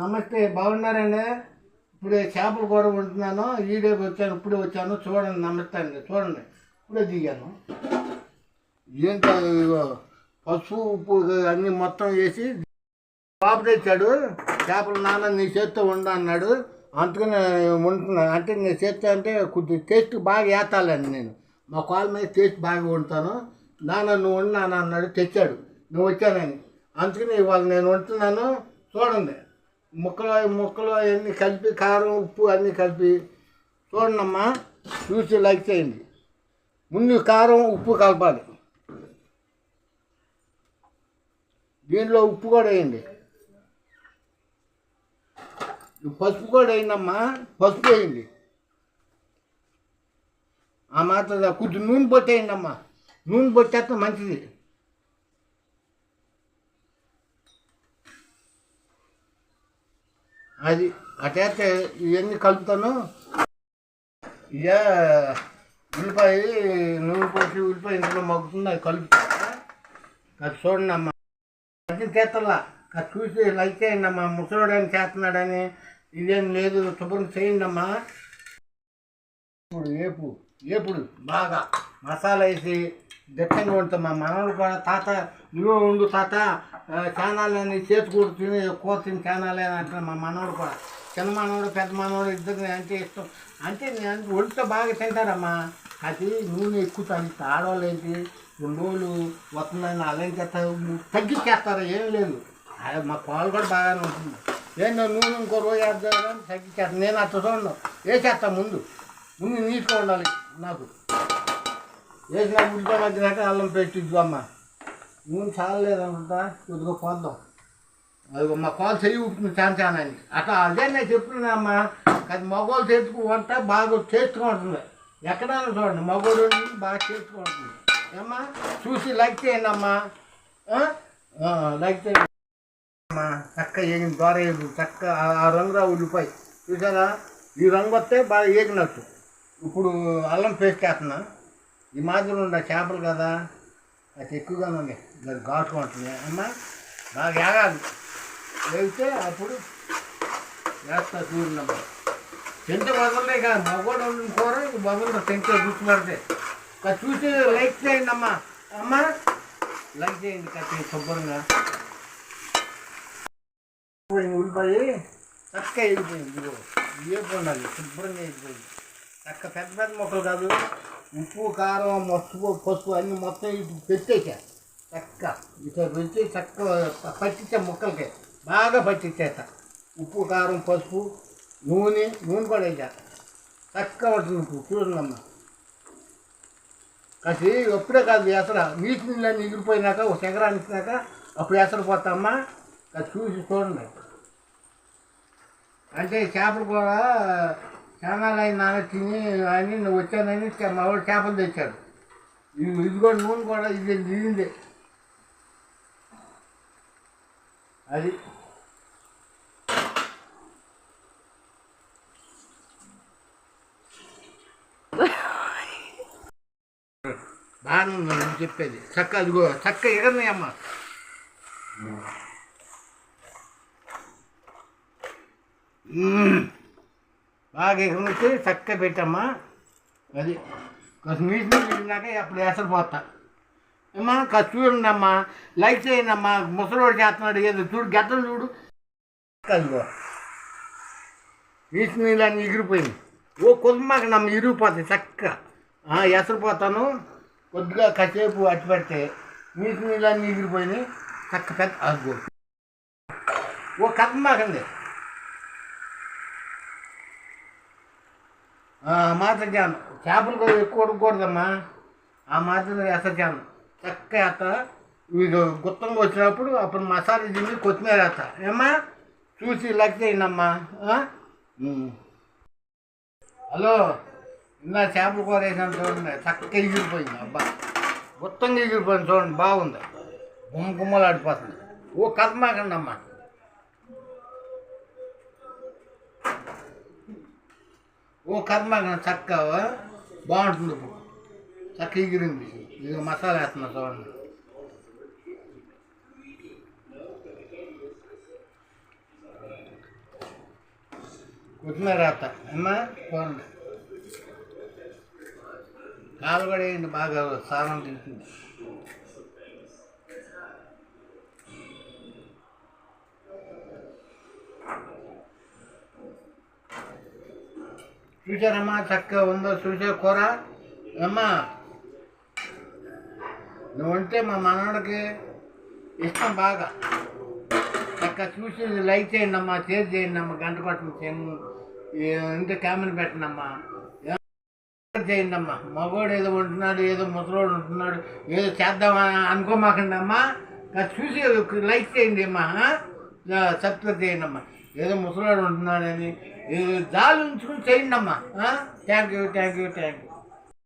నమస్తే బాగున్నారండి? ఇప్పుడు చేపల కూర వండుతున్నాను ఈడేకి వచ్చాను ఇప్పుడే వచ్చాను చూడండి నమస్తే అండి చూడండి ఇప్పుడే దిగాను. ఏంటి పసుపు ఉప్పు అన్నీ మొత్తం వేసి బాబు తెచ్చాడు చేపలు నాన్న నీ చేత్తో వండు అన్నాడు అందుకని వండుతున్నాను అంటే నేను చేత్తో అంటే కొద్దిగా టేస్ట్ బాగా వేస్తాలండి నేను. మా కాళ్ళ మీద టేస్ట్ బాగా వండుతాను నాన్న నువ్వు వండు నాన్న అన్నాడు తెచ్చాడు నువ్వు వచ్చానని అందుకని ఇవాళ నేను వండుతున్నాను చూడండి. ముక్కలు ముక్కలు అవన్నీ కలిపి కారం ఉప్పు అన్నీ కలిపి చూడండమ్మా చూసి లైక్ చేయండి. ముందు కారం ఉప్పు కలపాలి. దీనిలో ఉప్పు కూడా వేయండి. పసుపు కూడా వేయండమ్మా పసుపు వేయండి. ఆ మాత్రం కొంచెం నూనె పొట్టేయండి అమ్మా నూనె పొట్టేస్తే మంచిది. అది అటైతే ఇవన్నీ కలుపుతాను. ఇక ఉల్లిపాయ నూనె పోసి ఉల్లిపాయ ఇంట్లో మగ్గుతుంది అది కలుపుతా. అది చూడండి అమ్మా. అది చేస్తలా అది చూసి లైక్ చేయండి అమ్మా. ముసలోడని చేస్తున్నాడని. ఇదేం లేదు శుభ్రం చేయండి అమ్మా. ఇప్పుడు వేపు ఎప్పుడు బాగా మసాలా వేసి దిట్టంగా ఉంటాం మా మనవడు కూడా తాత నువ్వే ఉండు తాత చానాలని చేతి కూడా తిని కూర తిని చానాలే అని మా మనవడు కూడా. చిన్న మనవడు పెద్ద మనవడు ఇద్దరు అంటే ఇష్టం. అంటే నేను ఒంట్లో బాగా తింటారమ్మా. అది నూనె ఎక్కువ తగ్గిస్తా ఆడవాళ్ళు ఏంటి? రెండు రోజులు వస్తుందని అలాంటి తగ్గించేస్తారు ఏం లేదు. మా పాలు కూడా బాగానే ఉంటుంది. ఏంటో నూనె ఇంకో రోజు వేద్దామని తగ్గించేస్తాను నేను అట్లా చూడండి వేసేస్తాను ముందు. ముందు నీట్గా ఉండాలి. నాకు. వేసిన ఉల్లిపాయ మధ్యనాక అల్లం పేస్ట్ ఇద్దామా నూనె చాలలేదనుకుంటా కొద్దిగా పోద్దాం. అది మా కాలు చెయ్యి ఉంటుంది చాలా చాలా అని. అట్లా అదే నేను చెప్తున్నా అమ్మా అది మగవాళ్ళు చేతుకు వంట బాగా టేస్ట్గా ఉంటుంది. ఎక్కడైనా చూడండి మగవాడు బాగా టేస్ట్గా ఉంటుంది. ఏమ్మా చూసి లైక్ చేయండి అమ్మా. లైక్ చేయండి అమ్మా. చక్క ఏగిన ద్వారా ఏగు చక్క ఆ- రంగు రంగురా ఉల్లిపాయ. చూసారా? ఈ రంగు వస్తే బాగా ఏగినట్టు. ఇప్పుడు అల్లం పేస్ట్ వేస్తున్నా ఈ మాదిరి ఉండే చేపలు కదా అది ఎక్కువగానే ఉంది మరి ఘాటుగా ఉంటుంది. అమ్మా బాగా వేగాలి వేగితే అప్పుడు వేస్తా చూడండి తింటే వదలలే కదా మగోడు వండిన కూర వదలదు తింటే రుచి పడితే అది చూసి లైక్ చేయండి అమ్మా. అమ్మా లైక్ చేయండి కట్టి శుభ్రంగా. పోయింది ఉల్లిపాయ చక్క వెళ్ళిపోయింది ఇదిగో. ఏ పండాలి శుభ్రంగా వెళ్ళిపోయింది చక్క పెద్ద పెద్ద మొక్కలు కాదు. ఉప్పు కారం మసుపు పసుపు అన్నీ మొత్తం ఇటు పెట్టేసా చక్క. ఇట్లా పెట్టి చక్క పట్టించే ముక్కలకి. బాగా పట్టించేత ఉప్పు కారం పసుపు నూనె నూనె కూడా వేసా చక్క ఉంటుంది ఇప్పుడు చూడండమ్మా. కాసి ఎప్పుడే కాదు ఎసర నీటి నీళ్ళని ఎగిరిపోయినాక ఒక ఎకరాన్ని ఇచ్చినాక అప్పుడు ఎసరు పోతామ్మా అది చూసి చూడండి. అంటే చేపలు కూడా చాలా నాన్న తిని అని నువ్వు వచ్చానని మా వాడు చేపలు తెచ్చాడు ఇది కూడా నూనె కూడా ఇది దిగింది అది. బాగానే నువ్వు చెప్పేది. చక్క అదిగో చక్క ఎగరనాయమ్మా బాగా ఎగరనిచ్చి చక్క పెట్టమ్మా. అది కొంచెం నీటి పెట్టినాక అప్పుడు వేసరి పోతా. అమ్మా కాస్త చూడండి అమ్మా లైక్ చేయండి అమ్మా ముసలోడు చేస్తున్నాడు ఏదో చూడు గడ్డం చూడు. అదిగో నీటి నీళ్ళు అన్నీ ఎగిరిపోయింది ఓ కుదుమాక నమ్మ ఇరిగిపోతాయి చక్క ఎసరిపోతాను కొద్దిగా కాసేపు అట్టి పెడితే నీటి నీళ్ళు అన్నీ ఎగిరిపోయినాయి. చక్క పెద్ద అదిగో. ఓ కథమాకండి మాత్ర చేను చేపలు ఎక్కువ ఉడకూడదమ్మా ఆ మాత్రం చేను చక్క వేస్తా. ఇది గుత్తంగా వచ్చినప్పుడు అప్పుడు మసాలా తిని కొత్తిమీర వేస్తా. ఏమ్మా? చూసి లెక్క చేయండమ్మా హలో. ఇందా చేపల కూర వేసాను చూడండి. చక్కగా ఎగిరిపోయింది. అబ్బా. గుత్తంగా ఎగిరిపోయింది చూడండి. బాగుంది. గుమ్మ గుమ్మలు ఆడిపోతుంది ఓ కథమాకండి అమ్మా ఓ కర్మ చక్క బాగుంటుంది ఇప్పుడు. చక్క ఎగిరింది. ఇది మసాలా వేస్తున్నా చూడండి. కొత్తిమీర రాత అమ్మా చూడండి. కాలు కూడా బాగా సారం తింటుంది. చూసారమ్మా చక్కగా ఉందో చూసే కూర. అమ్మా నువ్వంటే మా మనవడికి ఇష్టం బాగా. చక్కగా చూసి లైక్ చేయండి అమ్మా షేర్ చేయండి అమ్మా గంట పట్టిన చేయను ఇంటి కామెంట్ పెట్టండి అమ్మా చేయండి అమ్మా మగవాడు ఏదో ఉంటున్నాడు ఏదో ముసలోడు ఉంటున్నాడు ఏదో చేద్దామని అనుకోమాకండి అమ్మా కాస్త చూసి లైక్ చేయండి అమ్మా సబ్స్క్రైబ్ చేయండి అమ్మా ఏదో ముసలాడు ఉంటున్నాడని. జాలు ఉంచుకుని చేయండి అమ్మా thank you thank you thank you